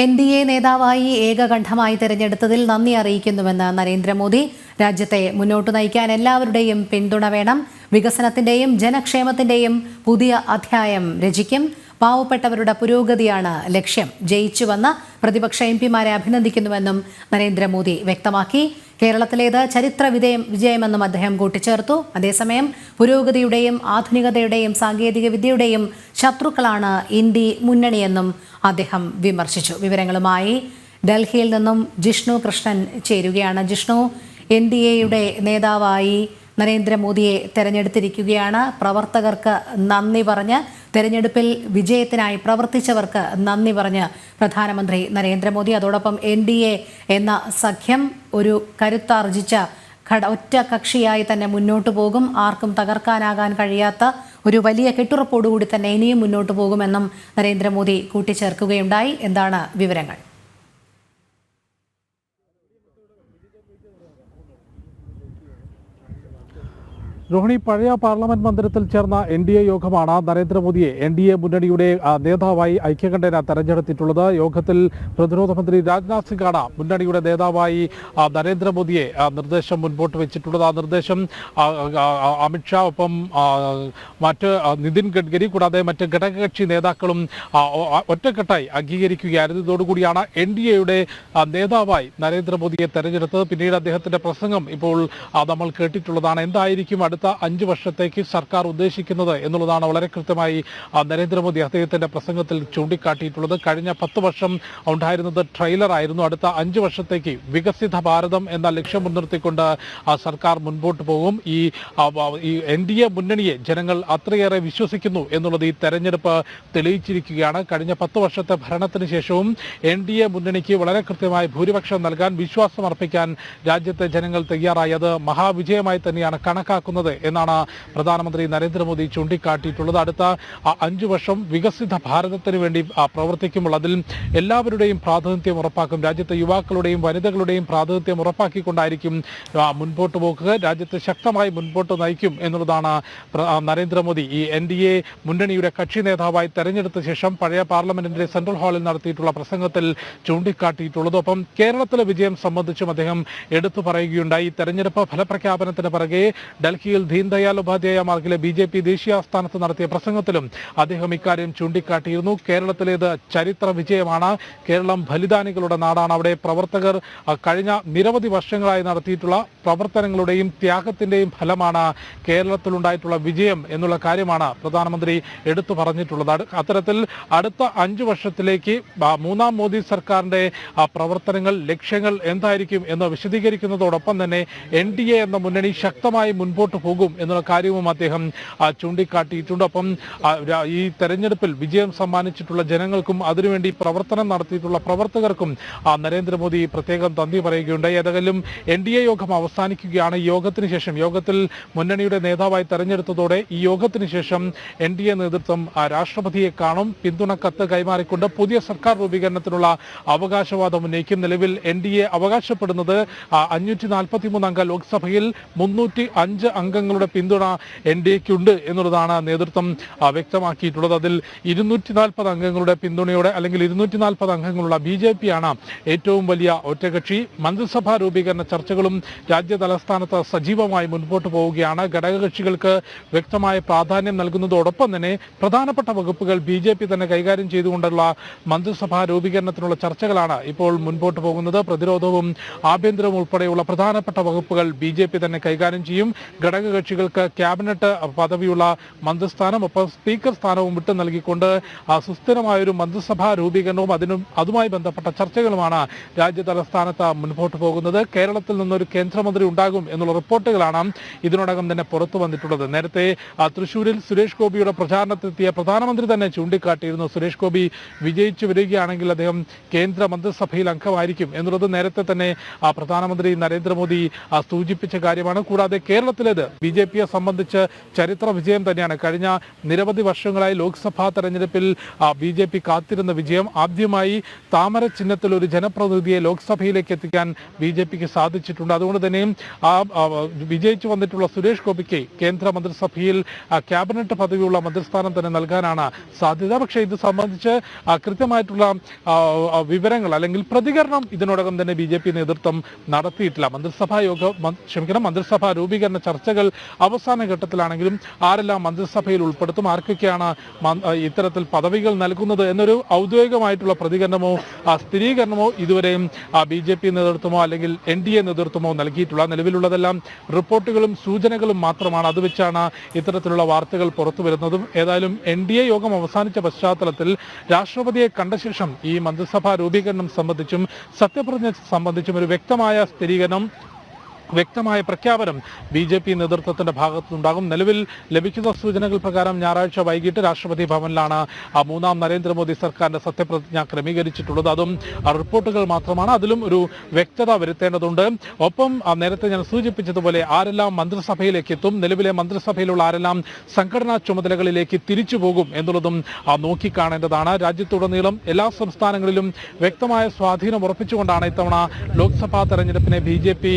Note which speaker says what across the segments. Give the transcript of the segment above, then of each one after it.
Speaker 1: N D A നേതാവായി ഏകകണ്ഠമായി തെരഞ്ഞെടുത്തതിൽ നന്ദി അറിയിക്കുന്നുവെന്ന് നരേന്ദ്രമോദി. രാജ്യത്തെ മുന്നോട്ട് നയിക്കാൻ എല്ലാവരുടെയും പിന്തുണ വേണം. വികസനത്തിന്റെയും ജനക്ഷേമത്തിന്റെയും പുതിയ അധ്യായം രചിക്കും. പാവപ്പെട്ടവരുടെ പുരോഗതിയാണ് ലക്ഷ്യം. ജയിച്ചുവന്ന പ്രതിപക്ഷ എം പിമാരെ അഭിനന്ദിക്കുന്നുവെന്നും നരേന്ദ്രമോദി വ്യക്തമാക്കി. കേരളത്തിലേത് ചരിത്ര വിജയം വിജയമെന്നും അദ്ദേഹം കൂട്ടിച്ചേർത്തു. അതേസമയം പുരോഗതിയുടെയും ആധുനികതയുടെയും സാങ്കേതിക വിദ്യയുടെയും ശത്രുക്കളാണ് ഇന്ത്യ മുന്നണിയെന്നും അദ്ദേഹം വിമർശിച്ചു. വിവരങ്ങളുമായി ഡൽഹിയിൽ നിന്നും ജിഷ്ണു കൃഷ്ണൻ ചേരുകയാണ്. ജിഷ്ണു എൻ ഡി എയുടെ നേതാവായി നരേന്ദ്രമോദിയെ തെരഞ്ഞെടുത്തിരിക്കുകയാണ്. പ്രവർത്തകർക്ക് നന്ദി പറഞ്ഞ് തെരഞ്ഞെടുപ്പിൽ വിജയത്തിനായി പ്രവർത്തിച്ചവർക്ക് നന്ദി പറഞ്ഞ് പ്രധാനമന്ത്രി നരേന്ദ്രമോദി അതോടൊപ്പം എൻ ഡി എ എന്ന സഖ്യം ഒരു കരുത്താർജിച്ച ഘട ഒറ്റ കക്ഷിയായി തന്നെ മുന്നോട്ട് പോകും. ആർക്കും തകർക്കാനാകാൻ കഴിയാത്ത ഒരു വലിയ കെട്ടുറപ്പോടുകൂടി തന്നെ ഇനിയും മുന്നോട്ട് പോകുമെന്നും നരേന്ദ്രമോദി കൂട്ടിച്ചേർക്കുകയുണ്ടായി. എന്താണ് വിവരങ്ങൾ?
Speaker 2: രോഹിണി പഴയ പാർലമെന്റ് മന്ദിരത്തിൽ ചേർന്ന എൻ ഡി എ യോഗമാണ് നരേന്ദ്രമോദിയെ എൻ ഡി എ മുന്നണിയുടെ നേതാവായി ഐക്യകണ്ഠേന തെരഞ്ഞെടുത്തിട്ടുള്ളത്. യോഗത്തിൽ പ്രതിരോധ മന്ത്രി രാജ്നാഥ് സിംഗാണ് മുന്നണിയുടെ നേതാവായി നരേന്ദ്രമോദിയെ നിർദ്ദേശം മുൻപോട്ട് വെച്ചിട്ടുള്ളത്. ആ നിർദ്ദേശം അമിത്ഷാ ഒപ്പം മറ്റ് നിതിൻ ഗഡ്കരി കൂടാതെ മറ്റ് ഘടകകക്ഷി നേതാക്കളും ഒറ്റക്കെട്ടായി അംഗീകരിക്കുകയായിരുന്നു. ഇതോടുകൂടിയാണ് എൻ ഡി എയുടെ നേതാവായി നരേന്ദ്രമോദിയെ തെരഞ്ഞെടുത്തത്. പിന്നീട് അദ്ദേഹത്തിന്റെ പ്രസംഗം ഇപ്പോൾ നമ്മൾ കേട്ടിട്ടുള്ളതാണ്. എന്തായിരിക്കും അഞ്ച് വർഷത്തേക്ക് സർക്കാർ ഉദ്ദേശിക്കുന്നത് എന്നുള്ളതാണ് വളരെ കൃത്യമായി നരേന്ദ്രമോദി അദ്ദേഹത്തിന്റെ പ്രസംഗത്തിൽ ചൂണ്ടിക്കാട്ടിയിട്ടുള്ളത്. കഴിഞ്ഞ പത്ത് വർഷം ഉണ്ടായിരുന്നത് ട്രെയിലർ ആയിരുന്നു. അടുത്ത അഞ്ച് വർഷത്തേക്ക് വികസിത ഭാരതം എന്ന ലക്ഷ്യം മുൻനിർത്തിക്കൊണ്ട് സർക്കാർ മുൻപോട്ട് പോകും. ഈ എൻ ഡി എ മുന്നണിയെ ജനങ്ങൾ അത്രയേറെ വിശ്വസിക്കുന്നു എന്നുള്ളത് ഈ തെരഞ്ഞെടുപ്പ് തെളിയിച്ചിരിക്കുകയാണ്. കഴിഞ്ഞ പത്ത് വർഷത്തെ ഭരണത്തിന് ശേഷവും എൻ ഡി എ മുന്നണിക്ക് വളരെ കൃത്യമായി ഭൂരിപക്ഷം നൽകാൻ വിശ്വാസം അർപ്പിക്കാൻ രാജ്യത്തെ ജനങ്ങൾ തയ്യാറായത് മഹാവിജയമായി തന്നെയാണ് കണക്കാക്കുന്നത്. എന്നാണ് പ്രധാനമന്ത്രി നരേന്ദ്രമോദി ചൂണ്ടിക്കാട്ടിയിട്ടുള്ളത്. അടുത്ത അഞ്ചു വർഷം വികസിത ഭാരതത്തിന് വേണ്ടി പ്രവർത്തിക്കുമ്പോൾ അതിൽ എല്ലാവരുടെയും പ്രാതിനിധ്യം ഉറപ്പാക്കും. രാജ്യത്തെ യുവാക്കളുടെയും വനിതകളുടെയും പ്രാതിനിധ്യം ഉറപ്പാക്കിക്കൊണ്ടായിരിക്കും മുൻപോട്ട് പോക്കുക രാജ്യത്തെ ശക്തമായി മുൻപോട്ട് നയിക്കും എന്നുള്ളതാണ് നരേന്ദ്രമോദി. ഈ എൻ ഡി എ മുന്നണിയുടെ കക്ഷി നേതാവായി തെരഞ്ഞെടുത്ത ശേഷം പഴയ പാർലമെന്റിന്റെ സെൻട്രൽ ഹാളിൽ നടത്തിയിട്ടുള്ള പ്രസംഗത്തിൽ ചൂണ്ടിക്കാട്ടിയിട്ടുള്ളത്. ഒപ്പം കേരളത്തിലെ വിജയം സംബന്ധിച്ചും അദ്ദേഹം എടുത്തു പറയുകയുണ്ടായി. തെരഞ്ഞെടുപ്പ് ഫലപ്രഖ്യാപനത്തിന് പിറകെ ഡൽഹിയിൽ ദീൻദയാൽ ഉപാധ്യായ മാർഗിലെ ബി ജെ പി ദേശീയ ആസ്ഥാനത്ത് നടത്തിയ പ്രസംഗത്തിലും അദ്ദേഹം ഇക്കാര്യം ചൂണ്ടിക്കാട്ടിയിരുന്നു. കേരളത്തിലേത് ചരിത്ര വിജയമാണ്. കേരളം ബലിദാനികളുടെ നാടാണ്. അവിടെ പ്രവർത്തകർ കഴിഞ്ഞ നിരവധി വർഷങ്ങളായി നടത്തിയിട്ടുള്ള പ്രവർത്തനങ്ങളുടെയും ത്യാഗത്തിന്റെയും ഫലമാണ് കേരളത്തിലുണ്ടായിട്ടുള്ള വിജയം എന്നുള്ള കാര്യമാണ് പ്രധാനമന്ത്രി എടുത്തു പറഞ്ഞിട്ടുള്ളത്. അത്തരത്തിൽ അടുത്ത അഞ്ചു വർഷത്തിലേക്ക് മൂന്നാം മോദി സർക്കാരിന്റെ പ്രവർത്തനങ്ങൾ ലക്ഷ്യങ്ങൾ എന്തായിരിക്കും എന്ന് വിശദീകരിക്കുന്നതോടൊപ്പം തന്നെ എൻ എന്ന മുന്നണി ശക്തമായി മുൻപോട്ട് പോകും എന്നുള്ള കാര്യവും അദ്ദേഹം ചൂണ്ടിക്കാട്ടിയിട്ടുണ്ട് ഒപ്പം ഈ തെരഞ്ഞെടുപ്പിൽ വിജയം സമ്മാനിച്ചിട്ടുള്ള ജനങ്ങൾക്കും അതിനുവേണ്ടി പ്രവർത്തനം നടത്തിയിട്ടുള്ള പ്രവർത്തകർക്കും നരേന്ദ്രമോദി പ്രത്യേകം നന്ദി പറയുകയുണ്ടായി. ഏതെങ്കിലും എൻ ഡി എ യോഗം അവസാനിക്കുകയാണ്. യോഗത്തിന് ശേഷം യോഗത്തിൽ മുന്നണിയുടെ നേതാവായി തെരഞ്ഞെടുത്തതോടെ ഈ യോഗത്തിന് ശേഷം എൻ ഡി എ നേതൃത്വം രാഷ്ട്രപതിയെ കാണും. പിന്തുണ കത്ത് കൈമാറിക്കൊണ്ട് പുതിയ സർക്കാർ രൂപീകരണത്തിനുള്ള അവകാശവാദം ഉന്നയിക്കും. നിലവിൽ എൻ ഡി എ അവകാശപ്പെടുന്നത് അഞ്ഞൂറ്റി നാൽപ്പത്തി മൂന്ന് അംഗ ലോക്സഭയിൽ മുന്നൂറ്റി അഞ്ച് അംഗങ്ങളുടെ പിന്തുണ എൻ ഡി എക്കുണ്ട് എന്നുള്ളതാണ് നേതൃത്വം വ്യക്തമാക്കിയിട്ടുള്ളത്. അതിൽ ഇരുന്നൂറ്റി നാൽപ്പത് അംഗങ്ങളുടെ പിന്തുണയോടെ അല്ലെങ്കിൽ ഇരുന്നൂറ്റി നാൽപ്പത് അംഗങ്ങളുള്ള ബി ജെ പി ആണ് ഏറ്റവും വലിയ ഒറ്റകക്ഷി. മന്ത്രിസഭാ രൂപീകരണ ചർച്ചകളും രാജ്യ തലസ്ഥാനത്ത് സജീവമായി മുൻപോട്ട് പോവുകയാണ്. ഘടകകക്ഷികൾക്ക് വ്യക്തമായ പ്രാധാന്യം നൽകുന്നതോടൊപ്പം തന്നെ പ്രധാനപ്പെട്ട വകുപ്പുകൾ ബി ജെ പി തന്നെ കൈകാര്യം ചെയ്തുകൊണ്ടുള്ള മന്ത്രിസഭാ രൂപീകരണത്തിനുള്ള ചർച്ചകളാണ് ഇപ്പോൾ മുൻപോട്ട് പോകുന്നത്. പ്രതിരോധവും ആഭ്യന്തരവും ഉൾപ്പെടെയുള്ള പ്രധാനപ്പെട്ട വകുപ്പുകൾ ബി തന്നെ കൈകാര്യം ചെയ്യും. ഘടകകക്ഷികൾക്ക് ക്യാബിനറ്റ് പദവിയുള്ള മന്ത്രിസ്ഥാനം ഒപ്പം സ്പീക്കർ സ്ഥാനവും വിട്ടു നൽകിക്കൊണ്ട് സുസ്ഥിരമായൊരു മന്ത്രിസഭാ രൂപീകരണവും അതിനും അതുമായി ബന്ധപ്പെട്ട ചർച്ചകളുമാണ് രാജ്യ തലസ്ഥാനത്ത് മുൻപോട്ട് പോകുന്നത്. കേരളത്തിൽ നിന്നൊരു കേന്ദ്രമന്ത്രി ഉണ്ടാകും എന്നുള്ള റിപ്പോർട്ടുകളാണ് ഇതിനോടകം തന്നെ പുറത്തു വന്നിട്ടുള്ളത്. നേരത്തെ തൃശൂരിൽ സുരേഷ് ഗോപിയുടെ പ്രചാരണത്തിലെത്തിയ പ്രധാനമന്ത്രി തന്നെ ചൂണ്ടിക്കാട്ടിയിരുന്നു. സുരേഷ് ഗോപി വിജയിച്ചു വരികയാണെങ്കിൽ അദ്ദേഹം കേന്ദ്ര മന്ത്രിസഭയിൽ അംഗമായിരിക്കും എന്നുള്ളത് നേരത്തെ തന്നെ പ്രധാനമന്ത്രി നരേന്ദ്രമോദി സൂചിപ്പിച്ച കാര്യമാണ്. കൂടാതെ കേരളത്തിലേത് ബി ജെ പിയെ സംബന്ധിച്ച് ചരിത്ര വിജയം തന്നെയാണ്. കഴിഞ്ഞ നിരവധി വർഷങ്ങളായി ലോക്സഭാ തെരഞ്ഞെടുപ്പിൽ ബി ജെ പി കാത്തിരുന്ന വിജയം. ആദ്യമായി താമര ചിഹ്നത്തിൽ ഒരു ജനപ്രതിനിധിയെ ലോക്സഭയിലേക്ക് എത്തിക്കാൻ ബി ജെ പിക്ക് സാധിച്ചിട്ടുണ്ട്. അതുകൊണ്ട് തന്നെയും ആ വിജയിച്ചു വന്നിട്ടുള്ള സുരേഷ് ഗോപിക്ക് കേന്ദ്ര മന്ത്രിസഭയിൽ ക്യാബിനറ്റ് പദവിയുള്ള മന്ത്രിസ്ഥാനം തന്നെ നൽകാനാണ് സാധ്യത. പക്ഷേ ഇത് സംബന്ധിച്ച് കൃത്യമായിട്ടുള്ള വിവരങ്ങൾ അല്ലെങ്കിൽ പ്രതികരണം ഇതിനോടകം തന്നെ ബി നേതൃത്വം നടത്തിയിട്ടില്ല. മന്ത്രിസഭാ യോഗ ക്ഷമിക്കണം മന്ത്രിസഭാ രൂപീകരണ ചർച്ചകൾ അവസാന ഘട്ടത്തിലാണെങ്കിലും ആരെല്ലാം മന്ത്രിസഭയിൽ ഉൾപ്പെടുത്തും ആർക്കൊക്കെയാണ് ഇത്തരത്തിൽ പദവികൾ നൽകുന്നത് എന്നൊരു ഔദ്യോഗികമായിട്ടുള്ള പ്രതികരണമോ സ്ഥിരീകരണമോ ഇതുവരെയും ബി ജെ പി നേതൃത്വമോ അല്ലെങ്കിൽ എൻ ഡി എ നേതൃത്വമോ നൽകിയിട്ടുള്ള നിലവിലുള്ളതെല്ലാം റിപ്പോർട്ടുകളും സൂചനകളും മാത്രമാണ്. അത് വെച്ചാണ് ഇത്തരത്തിലുള്ള വാർത്തകൾ പുറത്തു വരുന്നതും. ഏതായാലും എൻ ഡി എ യോഗം അവസാനിച്ച പശ്ചാത്തലത്തിൽ രാഷ്ട്രപതിയെ കണ്ട ശേഷം ഈ മന്ത്രിസഭാ രൂപീകരണം സംബന്ധിച്ചും സത്യപ്രതിജ്ഞ സംബന്ധിച്ചും ഒരു വ്യക്തമായ സ്ഥിരീകരണം വ്യക്തമായ പ്രഖ്യാപനം ബി ജെ പി നേതൃത്വത്തിന്റെ ഭാഗത്തുനിന്നുണ്ടാകും. നിലവിൽ ലഭിക്കുന്ന സൂചനകൾ പ്രകാരം ഞായറാഴ്ച വൈകിട്ട് രാഷ്ട്രപതി ഭവനിലാണ് മൂന്നാം നരേന്ദ്രമോദി സർക്കാരിന്റെ സത്യപ്രതിജ്ഞ ക്രമീകരിച്ചിട്ടുള്ളത്. അതും റിപ്പോർട്ടുകൾ മാത്രമാണ്. അതിലും ഒരു വ്യക്തത വരുത്തേണ്ടതുണ്ട്. ഒപ്പം നേരത്തെ ഞാൻ സൂചിപ്പിച്ചതുപോലെ ആരെല്ലാം മന്ത്രിസഭയിലേക്ക് എത്തും നിലവിലെ മന്ത്രിസഭയിലുള്ള ആരെല്ലാം സംഘടനാ ചുമതലകളിലേക്ക് തിരിച്ചു പോകും എന്നുള്ളതും നോക്കിക്കാണേണ്ടതാണ്. രാജ്യത്തുടനീളം എല്ലാ സംസ്ഥാനങ്ങളിലും വ്യക്തമായ സ്വാധീനം ഉറപ്പിച്ചുകൊണ്ടാണ് ഇത്തവണ ലോക്സഭാ തെരഞ്ഞെടുപ്പിനെ ബി ജെ പി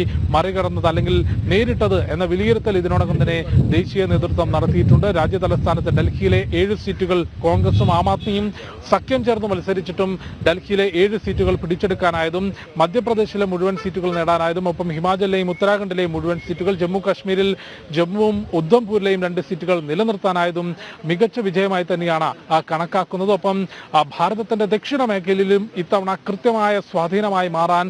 Speaker 2: മറികടന്നത് അല്ലെങ്കിൽ നേരിട്ടത് എന്ന വിലയിരുത്തൽ ഇതിനോടകം തന്നെ ദേശീയ നേതൃത്വം നടത്തിയിട്ടുണ്ട്. രാജ്യ തലസ്ഥാനത്ത് ഡൽഹിയിലെ ഏഴ് സീറ്റുകൾ കോൺഗ്രസും ആം ആദ്മിയും സഖ്യം ചേർന്ന് മത്സരിച്ചിട്ടും ഡൽഹിയിലെ ഏഴ് സീറ്റുകൾ പിടിച്ചെടുക്കാനായതും മധ്യപ്രദേശിലെ മുഴുവൻ സീറ്റുകൾ നേടാനായതും ഒപ്പം ഹിമാചലിലെയും ഉത്തരാഖണ്ഡിലെയും മുഴുവൻ സീറ്റുകൾ ജമ്മു കാശ്മീരിൽ ജമ്മുവും ഉദ്ധംപൂരിലെയും രണ്ട് സീറ്റുകൾ നിലനിർത്താനായതും മികച്ച വിജയമായി തന്നെയാണ് കണക്കാക്കുന്നത്. ഒപ്പം ഭാരതത്തിന്റെ ദക്ഷിണ മേഖലയിലും ഇത്തവണ കൃത്യമായ സ്വാധീനമായി മാറാൻ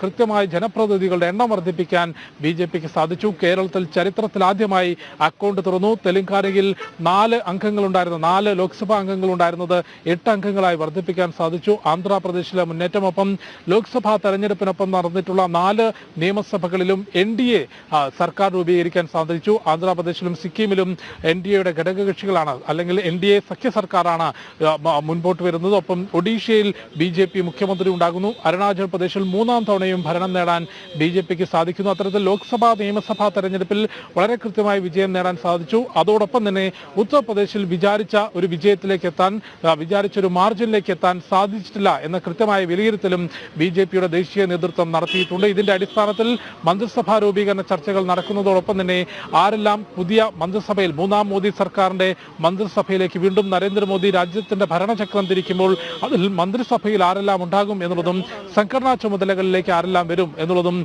Speaker 2: കൃത്യമായ ജനപ്രതിനിധികളുടെ എണ്ണം വർദ്ധിപ്പിക്കാൻ ബി ജെ പിക്ക് സാധിച്ചു. കേരളത്തിൽ ചരിത്രത്തിലാദ്യമായി അക്കൗണ്ട് തുറന്നു. തെലങ്കാനയിൽ നാല് അംഗങ്ങളുണ്ടായിരുന്ന. നാല് ലോക്സഭാ അംഗങ്ങളുണ്ടായിരുന്നത് എട്ട് അംഗങ്ങളായി വർദ്ധിപ്പിക്കാൻ സാധിച്ചു. ആന്ധ്രാപ്രദേശിലെ മുന്നേറ്റമൊപ്പം ലോക്സഭാ തെരഞ്ഞെടുപ്പിനൊപ്പം നടന്നിട്ടുള്ള നാല് നിയമസഭകളിലും എൻ ഡി എ സർക്കാർ രൂപീകരിക്കാൻ സാധിച്ചു. ആന്ധ്രാപ്രദേശിലും സിക്കിമിലും എൻ ഡി എയുടെ ഘടകകക്ഷികളാണ്. അല്ലെങ്കിൽ എൻ ഡി എ സഖ്യ സർക്കാരാണ് മുൻപോട്ട് വരുന്നത്. ഒപ്പം ഒഡീഷയിൽ ബി ജെ പി മുഖ്യമന്ത്രി ഉണ്ടാകുന്നു. അരുണാചൽ പ്രദേശിൽ മൂന്നാം തവണയും ഭരണം നേടാൻ ബി ജെ പിക്ക് സാധിക്കുന്നു. അത്തരത്തിൽ ലോക്സഭാ നിയമസഭാ തെരഞ്ഞെടുപ്പിൽ വളരെ കൃത്യമായി വിജയം നേടാൻ സാധിച്ചു. അതോടൊപ്പം തന്നെ ഉത്തർപ്രദേശിൽ വിചാരിച്ച ഒരു വിജയത്തിലേക്ക് എത്താൻ വിചാരിച്ച ഒരു മാർജിനിലേക്ക് എത്താൻ സാധിച്ചിട്ടില്ല എന്ന കൃത്യമായ വിലയിരുത്തലും ബി ദേശീയ നേതൃത്വം നടത്തിയിട്ടുണ്ട്. ഇതിന്റെ അടിസ്ഥാനത്തിൽ മന്ത്രിസഭാ രൂപീകരണ ചർച്ചകൾ നടക്കുന്നതോടൊപ്പം തന്നെ ആരെല്ലാം പുതിയ മന്ത്രിസഭയിൽ മൂന്നാം മോദി സർക്കാരിന്റെ മന്ത്രിസഭയിലേക്ക് വീണ്ടും നരേന്ദ്രമോദി രാജ്യത്തിന്റെ ഭരണചക്രം തിരിക്കുമ്പോൾ അതിൽ മന്ത്രിസഭയിൽ ആരെല്ലാം ഉണ്ടാകും എന്നുള്ളതും സംഘടനാ ചുമതലകളിലേക്ക് ആരെല്ലാം വരും എന്നുള്ളതും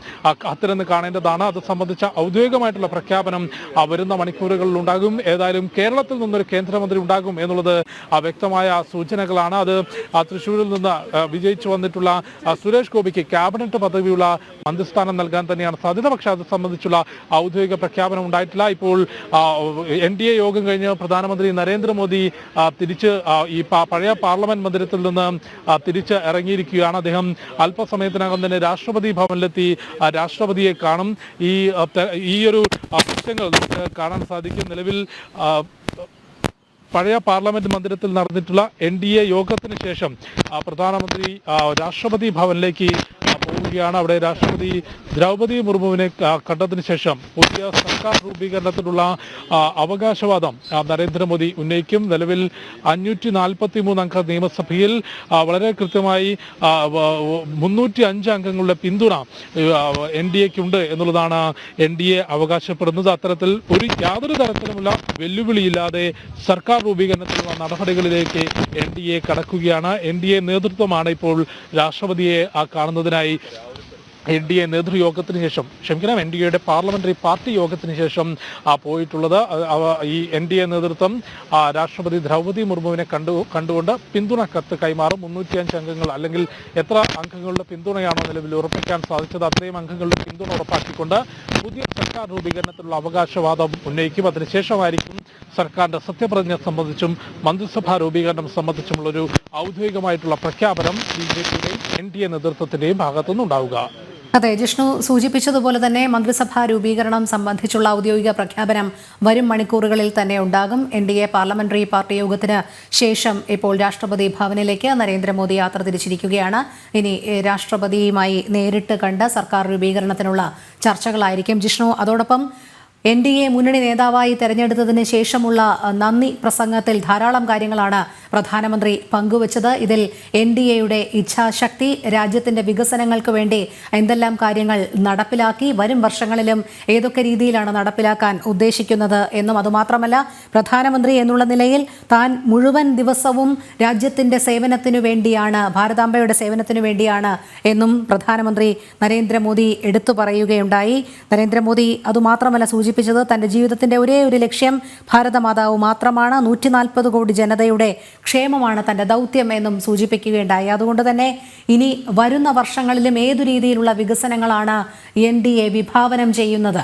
Speaker 2: കാത്തിരുന്ന് കാണേണ്ടതാണ് അത് സംബന്ധിച്ച ഔദ്യോഗികമായിട്ടുള്ള പ്രഖ്യാപനം വരുന്ന മണിക്കൂറുകളിൽ ഉണ്ടാകും. ഏതായാലും കേരളത്തിൽ നിന്നൊരു കേന്ദ്രമന്ത്രി ഉണ്ടാകും എന്നുള്ളത് വ്യക്തമായ സൂചനകളാണ്. അത് തൃശ്ശൂരിൽ നിന്ന് വിജയിച്ചു വന്നിട്ടുള്ള സുരേഷ് ഗോപിക്ക് ക്യാബിനറ്റ് പദവിയുള്ള മന്ത്രിസ്ഥാനം നൽകാൻ തന്നെയാണ് സാധ്യത. പക്ഷേ അത് സംബന്ധിച്ചുള്ള ഔദ്യോഗിക പ്രഖ്യാപനം ഉണ്ടായിട്ടില്ല. ഇപ്പോൾ എൻ ഡി എ യോഗം കഴിഞ്ഞ് പ്രധാനമന്ത്രി നരേന്ദ്രമോദി തിരിച്ച് ഈ പഴയ പാർലമെന്റ് മന്ദിരത്തിൽ നിന്ന് തിരിച്ച് ഇറങ്ങിയിരിക്കുകയാണ്. അദ്ദേഹം അല്പസമയത്തിനകം തന്നെ രാഷ്ട്രപതി ഭവനിലെത്തി രാഷ്ട്രപതിയെ കാണും. ഈ ഈ ഒരു ആ, നമുക്ക് കാണാൻ സാധിക്കും. നിലവിൽ പഴയ പാർലമെന്റ് മന്ദിരത്തിൽ നടന്നിട്ടുള്ള എൻ ഡി എ യോഗത്തിന് ശേഷം പ്രധാനമന്ത്രി രാഷ്ട്രപതി ഭവനിലേക്ക് ആ, അവിടെ രാഷ്ട്രപതി ദ്രൗപദി മുർമുവിനെ കണ്ടതിന് ശേഷം പുതിയ സർക്കാർ രൂപീകരണത്തിനുള്ള അവകാശവാദം നരേന്ദ്രമോദി ഉന്നയിക്കും. നിലവിൽ അഞ്ഞൂറ്റി നാൽപ്പത്തി മൂന്ന് അംഗ നിയമസഭയിൽ വളരെ കൃത്യമായി മുന്നൂറ്റി അഞ്ച് അംഗങ്ങളുടെ പിന്തുണ എൻ ഡി എക്കുണ്ട് എന്നുള്ളതാണ് എൻ ഡി എ അവകാശപ്പെടുന്നത്. അത്തരത്തിൽ ഒരു യാതൊരു തരത്തിലുമുള്ള വെല്ലുവിളിയില്ലാതെ സർക്കാർ രൂപീകരണത്തിലുള്ള നടപടികളിലേക്ക് എൻ ഡി എ കടക്കുകയാണ്. എൻ ഡി എ നേതൃത്വമാണ് ഇപ്പോൾ രാഷ്ട്രപതിയെ കാണുന്നതിനായി എൻ ഡി എ നേതൃയോഗത്തിന് ശേഷം ക്ഷമിക്കണം എൻ ഡി എയുടെ പാർലമെന്ററി പാർട്ടി യോഗത്തിന് ശേഷം പോയിട്ടുള്ളത് ഈ എൻ ഡി എ നേതൃത്വം രാഷ്ട്രപതി ദ്രൗപദി മുർമുവിനെ കണ്ടു കണ്ടുകൊണ്ട് പിന്തുണ കത്ത് കൈമാറും. മുന്നൂറ്റിയഞ്ച് അംഗങ്ങൾ അല്ലെങ്കിൽ എത്ര അംഗങ്ങളുടെ പിന്തുണയാണോ നിലവിൽ ഉറപ്പിക്കാൻ സാധിച്ചത് അത്രയും അംഗങ്ങളുടെ പിന്തുണ ഉറപ്പാക്കിക്കൊണ്ട് പുതിയ സർക്കാർ രൂപീകരണത്തിലുള്ള അവകാശവാദം ഉന്നയിക്കും. അതിനുശേഷമായിരിക്കും സർക്കാരിന്റെ സത്യപ്രതിജ്ഞ സംബന്ധിച്ചും മന്ത്രിസഭാ രൂപീകരണം സംബന്ധിച്ചുമുള്ളൊരു ഔദ്യോഗികമായിട്ടുള്ള പ്രഖ്യാപനം ബി ജെ പിയുടെയും എൻ ഡി എ നേതൃത്വത്തിന്റെയും ഭാഗത്തുനിന്നുണ്ടാവുക.
Speaker 1: അതെ ജിഷ്ണു സൂചിപ്പിച്ചതുപോലെ തന്നെ മന്ത്രിസഭാ രൂപീകരണം സംബന്ധിച്ചുള്ള ഔദ്യോഗിക പ്രഖ്യാപനം വരും മണിക്കൂറുകളിൽ തന്നെ ഉണ്ടാകും. N D A parliamentary party യോഗത്തിന് ശേഷം ഇപ്പോൾ രാഷ്ട്രപതി ഭവനിലേക്ക് നരേന്ദ്രമോദി യാത്ര തിരിച്ചിരിക്കുകയാണ്. ഇനി രാഷ്ട്രപതിയുമായി നേരിട്ട് കണ്ട് സർക്കാർ രൂപീകരണത്തിനുള്ള ചർച്ചകളായിരിക്കും. ജിഷ്ണു അതോടൊപ്പം എൻ ഡി എ മുന്നണി നേതാവായി തെരഞ്ഞെടുത്തതിന് ശേഷമുള്ള നന്ദി പ്രസംഗത്തിൽ ധാരാളം കാര്യങ്ങളാണ് പ്രധാനമന്ത്രി പങ്കുവച്ചത്. ഇതിൽ എൻ ഡി എയുടെ ഇച്ഛാശക്തി രാജ്യത്തിന്റെ വികസനങ്ങൾക്ക് വേണ്ടി എന്തെല്ലാം കാര്യങ്ങൾ നടപ്പിലാക്കി വരും വർഷങ്ങളിലും ഏതൊക്കെ രീതിയിലാണ് നടപ്പിലാക്കാൻ ഉദ്ദേശിക്കുന്നത് എന്നും അതുമാത്രമല്ല പ്രധാനമന്ത്രി എന്നുള്ള നിലയിൽ താൻ മുഴുവൻ ദിവസവും രാജ്യത്തിന്റെ സേവനത്തിനു വേണ്ടിയാണ് ഭാരതാംബയുടെ സേവനത്തിനു വേണ്ടിയാണ് എന്നും പ്രധാനമന്ത്രി നരേന്ദ്രമോദി എടുത്തു പറയുകയുണ്ടായി. നരേന്ദ്രമോദി അതുമാത്രമല്ല സൂചിപ്പിച്ചത് തന്റെ ജീവിതത്തിന്റെ ഒരേ ഒരു ലക്ഷ്യം ഭാരതമാതാവ് മാത്രമാണ്. നൂറ്റി നാൽപ്പത് കോടി ജനതയുടെ ക്ഷേമമാണ് തന്റെ ദൗത്യം എന്നും സൂചിപ്പിക്കുകയുണ്ടായി. അതുകൊണ്ട് തന്നെ ഇനി വരുന്ന വർഷങ്ങളിലും ഏതു രീതിയിലുള്ള വികസനങ്ങളാണ് എൻ ഡി എ വിഭാവനം ചെയ്യുന്നത്?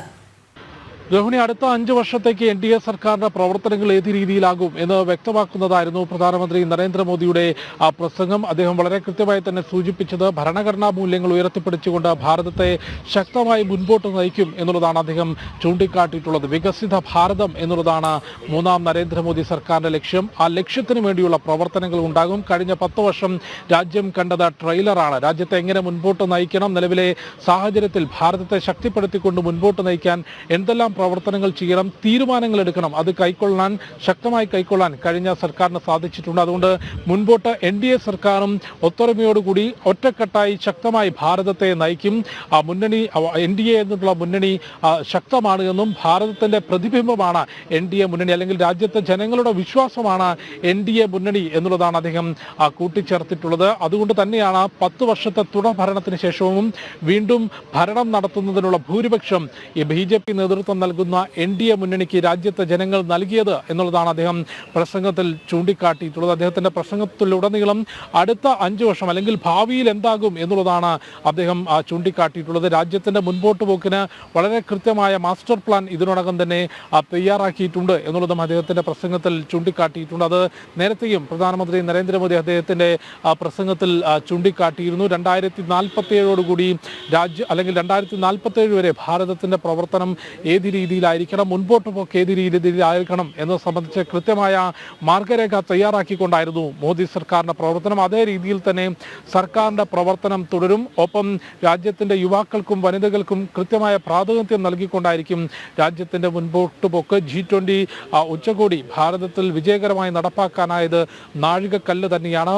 Speaker 2: രോഹിണി അടുത്ത അഞ്ച് വർഷത്തേക്ക് എൻ ഡി എ സർക്കാരിന്റെ പ്രവർത്തനങ്ങൾ ഏത് രീതിയിലാകും എന്ന് വ്യക്തമാക്കുന്നതായിരുന്നു പ്രധാനമന്ത്രി നരേന്ദ്രമോദിയുടെ ആ പ്രസംഗം. അദ്ദേഹം വളരെ കൃത്യമായി തന്നെ സൂചിപ്പിച്ചത് ഭരണഘടനാ മൂല്യങ്ങൾ ഉയർത്തിപ്പിടിച്ചുകൊണ്ട് ഭാരതത്തെ ശക്തമായി മുൻപോട്ട് നയിക്കും എന്നുള്ളതാണ് അദ്ദേഹം ചൂണ്ടിക്കാട്ടിയിട്ടുള്ളത്. വികസിത ഭാരതം എന്നുള്ളതാണ് മൂന്നാം നരേന്ദ്രമോദി സർക്കാരിന്റെ ലക്ഷ്യം. ആ ലക്ഷ്യത്തിന് വേണ്ടിയുള്ള പ്രവർത്തനങ്ങൾ ഉണ്ടാകും. കഴിഞ്ഞ പത്ത് വർഷം രാജ്യം കണ്ടത് ട്രെയിലറാണ്. രാജ്യത്തെ എങ്ങനെ മുൻപോട്ട് നയിക്കണം? നിലവിലെ സാഹചര്യത്തിൽ ഭാരതത്തെ ശക്തിപ്പെടുത്തിക്കൊണ്ട് മുൻപോട്ട് നയിക്കാൻ എന്തെല്ലാം പ്രവർത്തനങ്ങൾ ചെയ്യണം തീരുമാനങ്ങൾ എടുക്കണം. അത് കൈക്കൊള്ളാൻ ശക്തമായി കൈക്കൊള്ളാൻ കഴിഞ്ഞ സർക്കാരിന് സാധിച്ചിട്ടുണ്ട്. അതുകൊണ്ട് മുൻപോട്ട് എൻ ഡി എ സർക്കാരും ഒത്തൊരുമയോടുകൂടി ഒറ്റക്കെട്ടായി ശക്തമായി ഭാരതത്തെ നയിക്കും. ആ മുന്നണി എൻ ഡി എ എന്നുള്ള മുന്നണി ശക്തമാണ് എന്നും ഭാരതത്തിന്റെ പ്രതിബിംബമാണ് എൻ ഡി എ മുന്നണി അല്ലെങ്കിൽ രാജ്യത്തെ ജനങ്ങളുടെ വിശ്വാസമാണ് എൻ ഡി എ മുന്നണി എന്നുള്ളതാണ് അദ്ദേഹം കൂട്ടിച്ചേർത്തിട്ടുള്ളത്. അതുകൊണ്ട് തന്നെയാണ് പത്ത് വർഷത്തെ തുടർ ഭരണത്തിന് ശേഷവും വീണ്ടും ഭരണം നടത്തുന്നതിനുള്ള ഭൂരിപക്ഷം ഈ ബി ജെ പി നേതൃത്വം നൽകുന്ന എൻ ഡി എ മുന്നണിക്ക് രാജ്യത്തെ ജനങ്ങൾ നൽകിയത് എന്നുള്ളതാണ് അദ്ദേഹം പ്രസംഗത്തിൽ ചൂണ്ടിക്കാട്ടിയിട്ടുള്ളത് അദ്ദേഹത്തിന്റെ പ്രസംഗത്തിലുടനീളം അടുത്ത അഞ്ചു വർഷം അല്ലെങ്കിൽ ഭാവിയിൽ എന്താകും എന്നുള്ളതാണ് അദ്ദേഹം ചൂണ്ടിക്കാട്ടിയിട്ടുള്ളത്. രാജ്യത്തിന്റെ മുൻപോട്ട് പോക്കിന് വളരെ കൃത്യമായ മാസ്റ്റർ പ്ലാൻ ഇതിനോടകം തന്നെ തയ്യാറാക്കിയിട്ടുണ്ട് എന്നുള്ളതും അദ്ദേഹത്തിന്റെ പ്രസംഗത്തിൽ ചൂണ്ടിക്കാട്ടിയിട്ടുണ്ട്. അത് നേരത്തെയും പ്രധാനമന്ത്രി നരേന്ദ്രമോദി അദ്ദേഹത്തിന്റെ പ്രസംഗത്തിൽ ചൂണ്ടിക്കാട്ടിയിരുന്നു. രണ്ടായിരത്തി നാൽപ്പത്തി ഏഴോടുകൂടി രാജ്യ അല്ലെങ്കിൽ രണ്ടായിരത്തി നാൽപ്പത്തി ഏഴ് വരെ ഭാരതത്തിന്റെ പ്രവർത്തനം ഏത് രീതിയിലായിരിക്കണം മുൻപോട്ട് പോക്ക് ഏത് രീതിയിലായിരിക്കണം എന്നത് സംബന്ധിച്ച് കൃത്യമായ മാർഗരേഖ തയ്യാറാക്കിക്കൊണ്ടായിരുന്നു മോദി സർക്കാരിന്റെ പ്രവർത്തനം. അതേ രീതിയിൽ തന്നെ സർക്കാരിന്റെ പ്രവർത്തനം തുടരും. ഒപ്പം രാജ്യത്തിന്റെ യുവാക്കൾക്കും വനിതകൾക്കും കൃത്യമായ പ്രാതിനിധ്യം നൽകിക്കൊണ്ടായിരിക്കും രാജ്യത്തിന്റെ മുൻപോട്ട് പോക്ക് ജി ട്വന്റി ഉച്ചകോടി ഭാരതത്തിൽ വിജയകരമായി നടപ്പാക്കാനായത് നാഴികക്കല്ല് തന്നെയാണ്.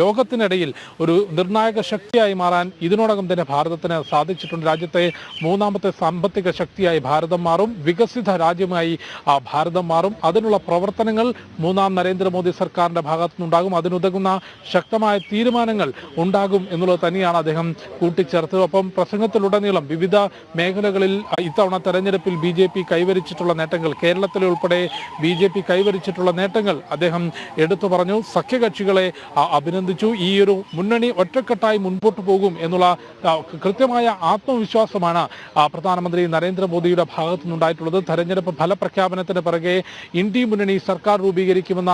Speaker 2: ലോകത്തിനിടയിൽ ഒരു നിർണായക ശക്തിയായി മാറാൻ ഇതിനോടകം തന്നെ ഭാരതത്തിന് സാധിച്ചിട്ടുണ്ട്. രാജ്യത്തെ മൂന്നാമത്തെ സാമ്പത്തിക ശക്തിയായി ഭാരതം മാറും വികസിത രാജ്യമായി ഭാരതം മാറും. അതിനുള്ള പ്രവർത്തനങ്ങൾ മൂന്നാം നരേന്ദ്രമോദി സർക്കാരിന്റെ ഭാഗത്തു നിന്നുണ്ടാകും അതിനുതകുന്ന ശക്തമായ തീരുമാനങ്ങൾ ഉണ്ടാകും എന്നുള്ളത് തന്നെയാണ് അദ്ദേഹം കൂട്ടിച്ചേർത്തത്. ഒപ്പം പ്രസംഗത്തിലുടനീളം വിവിധ മേഖലകളിൽ ഇത്തവണ തെരഞ്ഞെടുപ്പിൽ ബി ജെ പി കൈവരിച്ചിട്ടുള്ള നേട്ടങ്ങൾ കേരളത്തിലെ ഉൾപ്പെടെ ബി ജെ പി കൈവരിച്ചിട്ടുള്ള നേട്ടങ്ങൾ അദ്ദേഹം എടുത്തു പറഞ്ഞു. സഖ്യകക്ഷികളെ അഭിനന്ദിച്ചു. ഈ ഒരു മുന്നണി ഒറ്റക്കെട്ടായി മുൻപോട്ട് പോകും എന്നുള്ള കൃത്യമായ ആത്മവിശ്വാസമാണ് പ്രധാനമന്ത്രി പ്രധാനമന്ത്രി നരേന്ദ്രമോദിയുടെ ഭാഗത്തു നിന്നുണ്ടായിട്ടുള്ളത് തെരഞ്ഞെടുപ്പ് ഫലപ്രഖ്യാപനത്തിന് പിറകെ ഇന്ത്യ മുന്നണി സർക്കാർ രൂപീകരിക്കുമെന്ന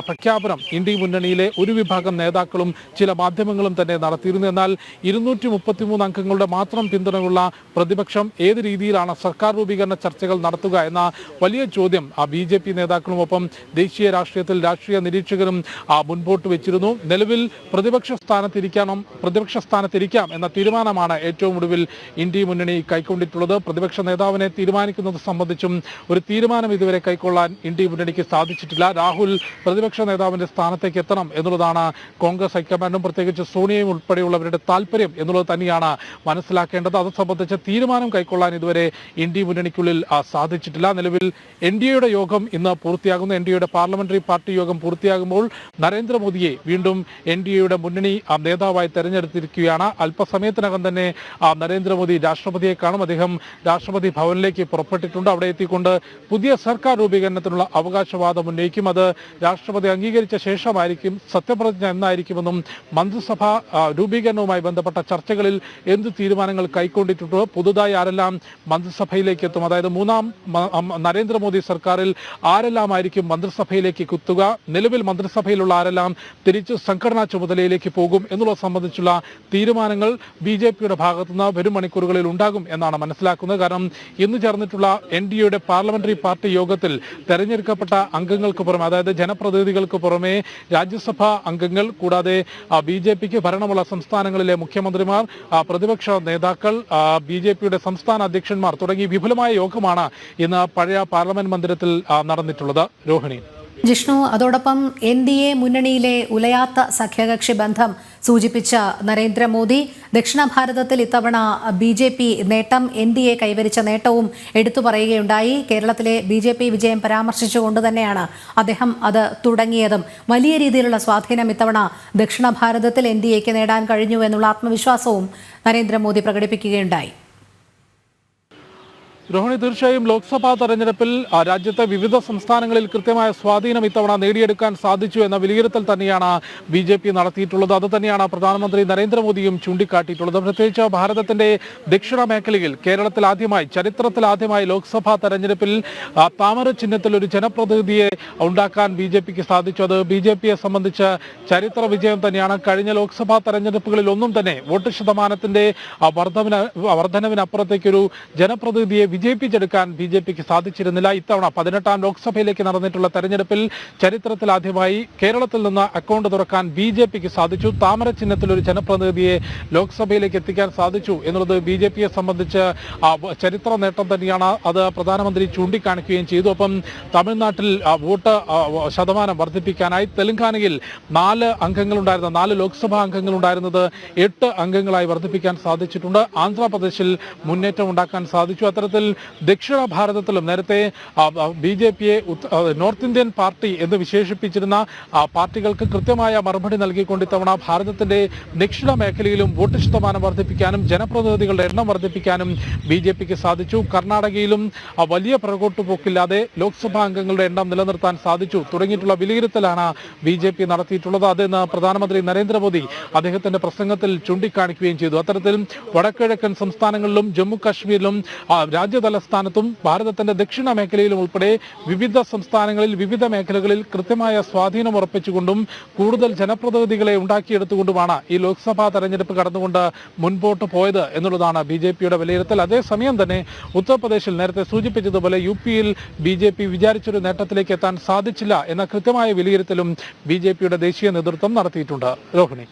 Speaker 2: പ്രഖ്യാപനം ഇന്ത്യ മുന്നണിയിലെ ഒരു വിഭാഗം നേതാക്കളും ചില മാധ്യമങ്ങളും തന്നെ നടത്തിയിരുന്നു. എന്നാൽ ഇരുന്നൂറ്റി മുപ്പത്തിമൂന്ന് അംഗങ്ങളുടെ മാത്രം പിന്തുണയുള്ള പ്രതിപക്ഷം ഏത് രീതിയിലാണ് സർക്കാർ രൂപീകരണ ചർച്ചകൾ നടത്തുക എന്ന വലിയ ചോദ്യം ആ ബി ജെ പി നേതാക്കളും ഒപ്പം ദേശീയ രാഷ്ട്രീയത്തിൽ രാഷ്ട്രീയ നിരീക്ഷകരും ആ, മുൻപോട്ട് വെച്ചിരുന്നു. നിലവിൽ പ്രതിപക്ഷ സ്ഥാനത്തിരിക്കണം പ്രതിപക്ഷ സ്ഥാനത്തിരിക്കാം എന്ന തീരുമാനമാണ് ഏറ്റവും ഒടുവിൽ ഇന്ത്യ മുന്നണി കൈക്കൊണ്ടിട്ടുള്ളത്. പ്രതിപക്ഷ നേതാവിനെ തീരുമാനിക്കുന്നത് സംബന്ധിച്ചും ഒരു തീരുമാനം ഇതുവരെ കൈക്കൊള്ളാൻ ഇന്ത്യ മുന്നണിക്ക് സാധിച്ചിട്ടില്ല. രാഹുൽ പ്രതിപക്ഷ നേതാവിന്റെ സ്ഥാനത്തേക്ക് എത്തണം എന്നുള്ളതാണ് കോൺഗ്രസ് ഹൈക്കമാൻഡും പ്രത്യേകിച്ച് സോണിയയും ഉൾപ്പെടെയുള്ളവരുടെ താല്പര്യം എന്നുള്ളത് തന്നെയാണ് മനസ്സിലാക്കേണ്ടത്. അത് സംബന്ധിച്ച് തീരുമാനം കൈക്കൊള്ളാൻ ഇതുവരെ ഇന്ത്യ മുന്നണിക്കുള്ളിൽ സാധിച്ചിട്ടില്ല. നിലവിൽ എൻ ഡി എയുടെ യോഗം ഇന്ന് പൂർത്തിയാകുന്നു. എൻ ഡി എയുടെ പാർലമെന്ററി പാർട്ടി യോഗം പൂർത്തിയാകുമ്പോൾ നരേന്ദ്രമോദിയെ വീണ്ടും എൻ ഡി എയുടെ മുന്നണി നേതാവായി തെരഞ്ഞെടുത്തിരിക്കുകയാണ്. അല്പസമയത്തിനകം തന്നെ നരേന്ദ്രമോദി രാഷ്ട്രപതിയെ കാണും. അദ്ദേഹം രാഷ്ട്രപതി ഭവനിലേക്ക് പുറപ്പെട്ടിട്ടുണ്ട്. അവിടെ എത്തിക്കൊണ്ട് പുതിയ സർക്കാർ രൂപീകരണത്തിനുള്ള അവകാശവാദം ഉന്നയിക്കും അത് രാഷ്ട്രപതി അംഗീകരിച്ച ശേഷമായിരിക്കും സത്യപ്രതിജ്ഞ എന്നായിരിക്കുമെന്നും മന്ത്രിസഭ രൂപീകരണവുമായി ബന്ധപ്പെട്ട ചർച്ചകളിൽ എന്ത് തീരുമാനങ്ങൾ കൈക്കൊണ്ടിട്ടുണ്ടോ പുതുതായി ആരെല്ലാം മന്ത്രിസഭയിലേക്ക് എത്തും. അതായത് മൂന്നാം നരേന്ദ്രമോദി സർക്കാരിൽ ആരെല്ലാമായിരിക്കും മന്ത്രിസഭയിലേക്ക് കുത്തുക നിലവിൽ മന്ത്രിസഭയിലുള്ള ആരെല്ലാം തിരിച്ച് സംഘടനാ ചുമതലയിലേക്ക് പോകും എന്നുള്ളത് സംബന്ധിച്ചുള്ള തീരുമാനങ്ങൾ ബി ജെ പിയുടെ ഭാഗത്തുനിന്ന് വരും മണിക്കൂറുകളിൽ ഉണ്ടാകും എന്നാണ് മനസ്സിലാക്കുന്നത്. കാരണം ഇന്ന് ചേർന്നിട്ടുള്ള എൻ ഡി എയുടെ പാർലമെന്ററി പാർട്ടി യോഗത്തിൽ തെരഞ്ഞെടുക്കപ്പെട്ട അംഗങ്ങൾക്ക് പുറമെ അതായത് ജനപ്രതിനിധികൾക്ക് പുറമെ രാജ്യസഭാ അംഗങ്ങൾ കൂടാതെ ബി ജെ പിക്ക് ഭരണമുള്ള സംസ്ഥാനങ്ങളിലെ മുഖ്യമന്ത്രിമാർ പ്രതിപക്ഷ നേതാക്കൾ ബി ജെ പിയുടെ സംസ്ഥാന അധ്യക്ഷന്മാർ തുടങ്ങി വിപുലമായ യോഗമാണ് ഇന്ന് പഴയ പാർലമെന്റ് മന്ദിരത്തിൽ നടന്നിട്ടുള്ളത്. രോഹിണി.
Speaker 1: ജിഷ്ണു അതോടൊപ്പം എൻ ഡി എ മുന്നണിയിലെ ഉലയാത്ത സഖ്യകക്ഷി ബന്ധം സൂചിപ്പിച്ച നരേന്ദ്രമോദി ദക്ഷിണ ഭാരതത്തിൽ ഇത്തവണ ബി ജെ പി നേട്ടം എൻ ഡി എ കൈവരിച്ച നേട്ടവും എടുത്തു പറയുകയുണ്ടായി. കേരളത്തിലെ ബി ജെ പി വിജയം പരാമർശിച്ചുകൊണ്ട് തന്നെയാണ് അദ്ദേഹം അത് തുടങ്ങിയതും. വലിയ രീതിയിലുള്ള സ്വാധീനം ഇത്തവണ ദക്ഷിണ ഭാരതത്തിൽ എൻ ഡി എക്ക് നേടാൻ കഴിഞ്ഞു എന്നുള്ള ആത്മവിശ്വാസവും നരേന്ദ്രമോദി പ്രകടിപ്പിക്കുകയുണ്ടായി.
Speaker 2: രോഹിണി തീർച്ചയായും ലോക്സഭാ തെരഞ്ഞെടുപ്പിൽ രാജ്യത്തെ വിവിധ സംസ്ഥാനങ്ങളിൽ കൃത്യമായ സ്വാധീനം ഇത്തവണ നേടിയെടുക്കാൻ സാധിച്ചു എന്ന വിലയിരുത്തൽ തന്നെയാണ് ബി ജെ പി നടത്തിയിട്ടുള്ളത്. അതുതന്നെയാണ് പ്രധാനമന്ത്രി നരേന്ദ്രമോദിയും ചൂണ്ടിക്കാട്ടിയിട്ടുള്ളത്. പ്രത്യേകിച്ച് ഭാരതത്തിന്റെ ദക്ഷിണ മേഖലയിൽ കേരളത്തിൽ ആദ്യമായി ചരിത്രത്തിൽ ആദ്യമായി ലോക്സഭാ തെരഞ്ഞെടുപ്പിൽ താമര ചിഹ്നത്തിൽ ഒരു ജനപ്രതിനിധിയെ ഉണ്ടാക്കാൻ ബി ജെ പിക്ക് സാധിച്ചു. അത് ബി ജെ പിയെ സംബന്ധിച്ച് ചരിത്ര വിജയം തന്നെയാണ്. കഴിഞ്ഞ ലോക്സഭാ തെരഞ്ഞെടുപ്പുകളിൽ ഒന്നും തന്നെ വോട്ട് ശതമാനത്തിന്റെ വർധന വർധനവിനപ്പുറത്തേക്കൊരു ജനപ്രതിനിധിയെ വിജയിപ്പിച്ചെടുക്കാൻ ബി ജെ പിക്ക് സാധിച്ചിരുന്നില്ല. ഇത്തവണ പതിനെട്ടാം ലോക്സഭയിലേക്ക് നടന്നിട്ടുള്ള തെരഞ്ഞെടുപ്പിൽ ചരിത്രത്തിൽ ആദ്യമായി കേരളത്തിൽ നിന്ന് അക്കൗണ്ട് തുറക്കാൻ ബി ജെ പിക്ക് സാധിച്ചു. താമര ചിഹ്നത്തിൽ ഒരു ജനപ്രതിനിധിയെ ലോക്സഭയിലേക്ക് എത്തിക്കാൻ സാധിച്ചു എന്നുള്ളത് ബി ജെ പിയെ സംബന്ധിച്ച് ചരിത്ര നേട്ടം തന്നെയാണ്. അത് പ്രധാനമന്ത്രി ചൂണ്ടിക്കാണിക്കുകയും ചെയ്തു. ഒപ്പം തമിഴ്നാട്ടിൽ വോട്ട് ശതമാനം വർദ്ധിപ്പിക്കാനായി തെലങ്കാനയിൽ നാല് അംഗങ്ങളുണ്ടായിരുന്ന നാല് ലോക്സഭാ അംഗങ്ങളുണ്ടായിരുന്നത് എട്ട് അംഗങ്ങളായി വർദ്ധിപ്പിക്കാൻ സാധിച്ചിട്ടുണ്ട്. ആന്ധ്രാപ്രദേശിൽ മുന്നേറ്റം ഉണ്ടാക്കാൻ സാധിച്ചു. അത്തരത്തിൽ ദക്ഷിണ ഭാരതത്തിലും നേരത്തെ ബി ജെ പിയെ നോർത്ത് ഇന്ത്യൻ പാർട്ടി എന്ന് വിശേഷിപ്പിച്ചിരുന്ന പാർട്ടികൾക്ക് കൃത്യമായ മറുപടി നൽകിക്കൊണ്ട് ഇത്തവണ ഭാരതത്തിന്റെ ദക്ഷിണ മേഖലയിലും വോട്ട് ശതമാനം വർദ്ധിപ്പിക്കാനും ജനപ്രതിനിധികളുടെ എണ്ണം വർദ്ധിപ്പിക്കാനും ബി ജെ പിക്ക് സാധിച്ചു. കർണാടകയിലും വലിയ പുറകോട്ടുപോക്കില്ലാതെ ലോക്സഭാ അംഗങ്ങളുടെ എണ്ണം നിലനിർത്താൻ സാധിച്ചു. തുടങ്ങിയിട്ടുള്ള വിലയിരുത്തലാണ് ബി ജെ പി നടത്തിയിട്ടുള്ളത്. അതെന്ന് പ്രധാനമന്ത്രി നരേന്ദ്രമോദി അദ്ദേഹത്തിന്റെ പ്രസംഗത്തിൽ ചൂണ്ടിക്കാണിക്കുകയും ചെയ്തു. അത്തരത്തിൽ വടക്കിഴക്കൻ സംസ്ഥാനങ്ങളിലും ജമ്മു കാശ്മീരിലും ആ, രാജ്യതലസ്ഥാനത്തും ഭാരതത്തിന്റെ ദക്ഷിണ മേഖലയിലും ഉൾപ്പെടെ വിവിധ സംസ്ഥാനങ്ങളിൽ വിവിധ മേഖലകളിൽ കൃത്യമായ സ്വാധീനം ഉറപ്പിച്ചുകൊണ്ടും കൂടുതൽ ജനപ്രതിനിധികളെ ഉണ്ടാക്കിയെടുത്തുകൊണ്ടുമാണ് ഈ ലോക്സഭാ തെരഞ്ഞെടുപ്പ് കടന്നുകൊണ്ട് മുൻപോട്ട് പോയത് എന്നുള്ളതാണ് ബി ജെ പിയുടെ വിലയിരുത്തൽ. അതേസമയം തന്നെ ഉത്തർപ്രദേശിൽ നേരത്തെ സൂചിപ്പിച്ചതുപോലെ യു പിയിൽ ബി ജെ പി വിചാരിച്ചൊരു നേട്ടത്തിലേക്ക് എത്താൻ സാധിച്ചില്ല എന്ന കൃത്യമായ വിലയിരുത്തലും ബി ജെ പിയുടെ ദേശീയ നേതൃത്വം നടത്തിയിട്ടുണ്ട്. രോഹിണി.